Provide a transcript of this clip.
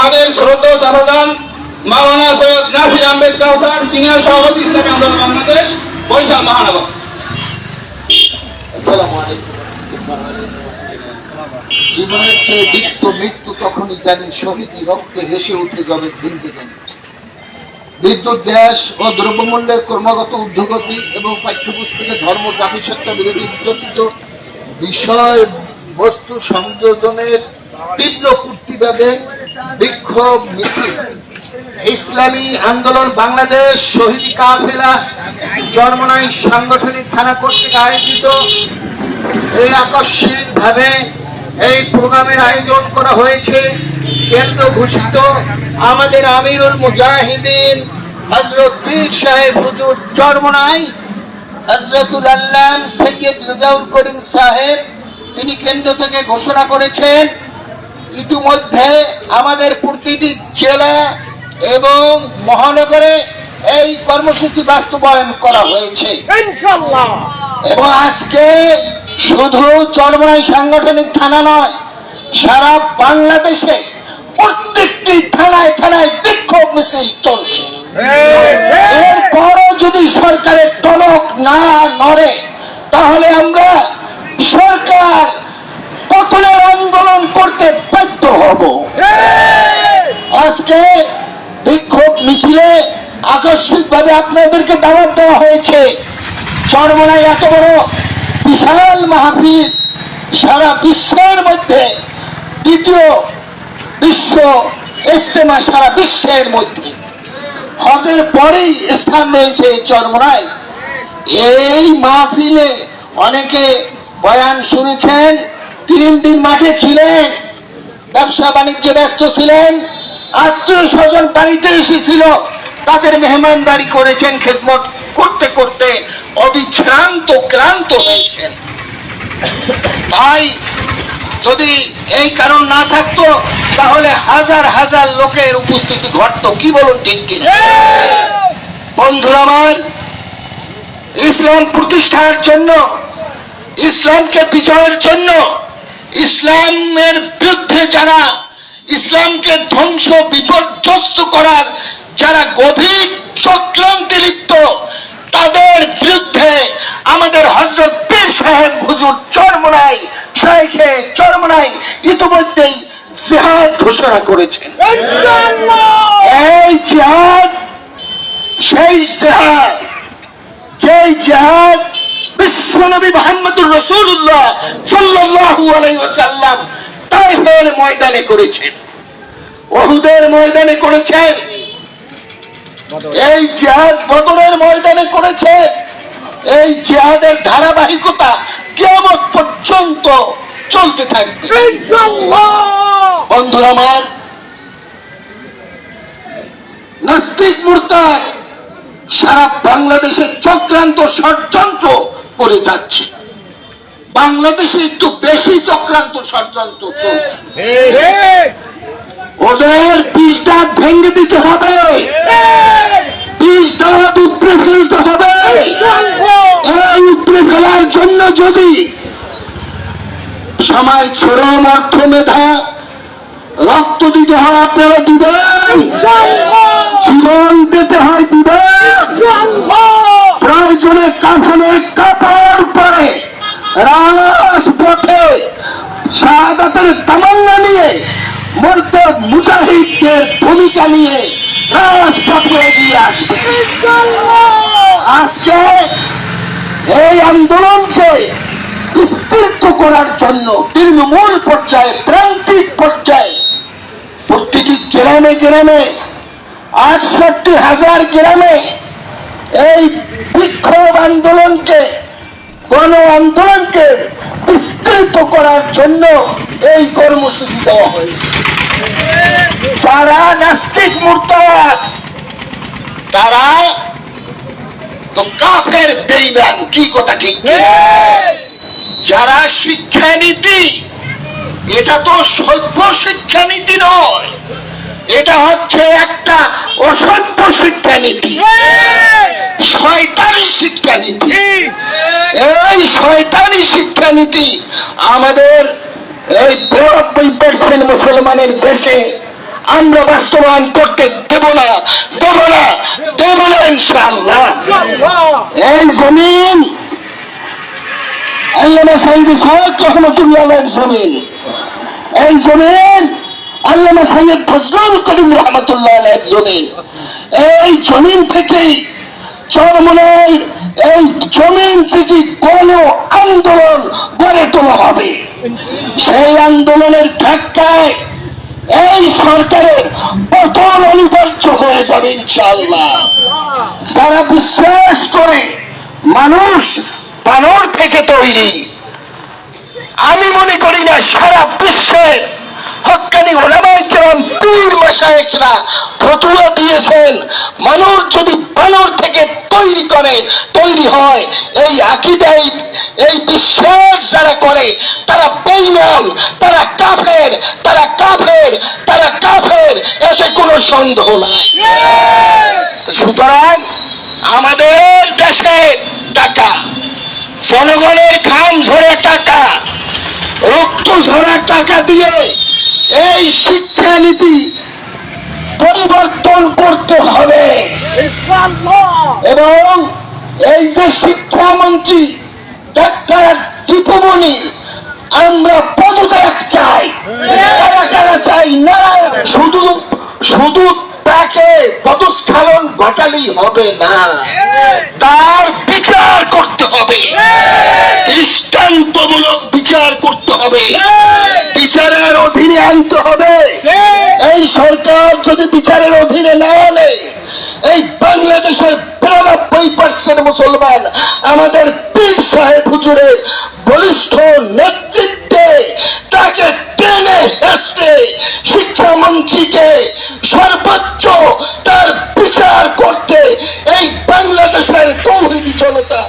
আমাদের শ্রদ্ধা চাচাদান মাওলানা সৈয়দ নাসির আহমেদ কাউসার, সিনিয়র সভাপতি ইসলামী আন্দোলন বাংলাদেশ বৈশাখ মহানগর। জীবনের চেয়ে দীপ্ত মৃত্যু তখনই জানি রক্তে হেসে উঠে যাবে বিদ্যুৎ, গ্যাস ও দ্রব্যমূল্যের ক্রমাগত ঊর্ধ্বগতি এবং পাঠ্যপুস্তকে ধর্ম, জাতিসত্তা বিরোধী বিষয় বস্তু সংযোজনের তীব্র প্রতিবাদে বিক্ষোভ মিছিল। ইসলামী আন্দোলন বাংলাদেশ, শহীদ কাফেলা চরমনাই সাংগঠনিক থানা কর্তৃক আয়োজিত। এই আকস্মিক ভাবে এই প্রোগ্রামের আয়োজন করা হয়েছে। কেন্দ্র ঘোষিত আমাদের আমিরুল মুজাহিদিন হজরত পীর সাহেব হুজুর চরমনাই হজরতুল আল্লাহ সৈয়দ রেজাউল করিম সাহেব, তিনি কেন্দ্র থেকে ঘোষণা করেছেন ইতিমধ্যে আমাদের প্রতিটি জেলা এবং মহানগরে এই কর্মসূচি বাস্তবায়ন করা হয়েছে। এবং আজকে শুধু চরমাই সাংগঠনিক থানা নয় সারা বাংলাদেশে প্রত্যেকটি থানায় থানায় বিক্ষোভ মিছিল চলছে। এরপরও যদি সরকারের টনক না নড়ে তাহলে আমরা সরকার পতনের আন্দোলন করতে বাধ্য হব আজকে বিক্ষোভ মিছিলে আকস্মিক ভাবে আপনাদেরকে দাওয়াত দেওয়া হয়েছে। চরমনায় এত বড় বিশাল মাহফিল সারা বিশ্বের মধ্যে দ্বিতীয় বিশ্ব ইস্তেমা সারা বিশ্বের মধ্যে। হজের পরেই স্থান রয়েছে চরমনায়। এই মাহফিলে অনেকে বয়ান শুনেছেন, তিন দিন মাঠে ছিলেন। ব্যবসা বাণিজ্যে ব্যস্ত ছিলেন, আত্মীয় স্বজন বাড়িতে এসেছিল। তাদের মেহমানদারি করেছেন, খেদমত করতে করতে অবিশ্রান্ত, ক্লান্ত হয়েছেন। ভাই, যদি এই কারণ না থাকতো, তাহলে হাজার হাজার লোকের উপস্থিতি ঘটতো। কি বলুন ঠিক কিনা? বন্ধুরা আমার, ইসলাম প্রতিষ্ঠার জন্য, ইসলামকে বিজয়ের জন্য ইসলামের বিরুদ্ধে যারা ইসলামকে ধ্বংস বিপর্যস্ত করার যারা গভীর চক্রান্তে লিপ্ত তাদের বিরুদ্ধে আমাদের হজরত পীর সাহেব হুজুর চরমনাই শাইখে চরমনাই ইতিমধ্যেই জিহাদ ঘোষণা করেছেন। এই জিহাদ সেই জিহাদ যেই জিহাদ বিশ্বনবী মোহাম্মদুর রসুল্লাহ ওয়াসাল্লাম তাইফের ময়দানে করেছেন। ওহুদের ময়দানে করেছেন। এই জিহাদ বদরের ময়দানে করেছেন। এই জিহাদের ধারাবাহিকতা কিয়ামত পর্যন্ত চলতে থাকবে। বন্ধুরা আমার নাস্তিক মুরতাদ সারা বাংলাদেশের চক্রান্ত ষড়যন্ত্র করে যাচ্ছে। বাংলাদেশে একটু বেশি চক্রান্ত ষড়যন্ত্র চলছে। ওদের বিষ দাঁত ভেঙে দিতে হবে। বিষ দাঁত উপড়ে ফেলতে হবে। এই উপড়ে ফেলার জন্য যদি সময় শ্রম অর্থ মেধা রক্ত দিতে হয় আপনারা দিবেন। জীবন দিতে হয় দিবেন। প্রয়োজনে কাফনে কাপড় পরে রাজপথে শাহাদাতের তামান্না নিয়ে মরতে মুজাহিদদের ভূমিকা নিয়ে রাজপথে এগিয়ে আসবে। আজকে এই আন্দোলনকে বিস্তৃত করার জন্য তৃণমূল পর্যায়ে, প্রান্তিক পর্যায়ে প্রত্যেকটি গ্রামে গ্রামে আটষট্টি হাজার গ্রামে এই বিক্ষোভ আন্দোলনকে গণ আন্দোলনকে বিস্তৃত করার জন্য এই কর্মসূচি দেওয়া হয়েছে। যারা নাস্তিক মুরতাদ তারা তো কাফের বেইমান কি কথা ঠিক যারা শিক্ষানীতি এটা তো সভ্য শিক্ষানীতি নয়। এটা হচ্ছে একটা অসভ্য শিক্ষানীতি। শয়তানি শিক্ষানীতি। এই শয়তানি শিক্ষানীতি আমাদের এই বিরানব্বই পার্সেন্ট মুসলমানের দেশে আমরা বাস্তবায়ন করতে দেব না দেব না দেব না ইনশাআল্লাহ। এই জমিন আল্লামা সাইদ সাহেব রহমতুল্লাহ জমিন। এই জমিন আল্লামা সাইয়দ ফজলুল করিম রহমতুল্লাহ জমিন। এই জমিন চরমনের এই জমিন থেকে কোন আন্দোলন গড়ে তোলা হবে। সেই আন্দোলনের ধাক্কায় এই সরকারের পতন অনিবার্য হয়ে যাবে ইনশাআল্লাহ। যারা বিশ্বাস করে মানুষ বানর থেকে তৈরি। আমি মনে করি না সারা বিশ্বের হকানি ওলামাই কেরাম পীর মশায়েকরা ফতুয়া দিয়েছেন। মানুষ যদি বানর থেকে তৈরি করে, তৈরি হয়, এই আকিদাই এই বিশ্বাস যারা করে, তারা বেইমান তারা কাফের তারা কাফের তারা কাফের, এতে কোনো সন্দেহ নাই। সুতরাং আমাদের দেশের টাকা, জনগণের ঘাম ঝরে টাকা রক্ত ঝরা টাকা দিয়ে এই শিক্ষানীতি পরিবর্তন করতে হবে। এবং এই যে শিক্ষামন্ত্রী ডাক্তার দীপমণি আমরা পদত্যাগ চাই। কারা কারা চাই? না শুধু শুধু তাকে পদস্খলন ঘটালেই হবে না। তার বিচার করতে হবে। দৃষ্টান্তমূলক বিচার করতে হবে। বিচারের অধীনে আনতে হবে। এই সরকার যদি বিচারের অধীনে না আনে, এই বাংলাদেশের বিরানব্বই পার্সেন্ট মুসলমান আমাদের পীর সাহেব হুজুরের বলিষ্ঠ নেতৃত্বে তাকে টেনে হেসতে শিক্ষামন্ত্রীকে সর্বোচ্চ তার বিচার করতে এই বাংলাদেশের তৌহিদি জনতা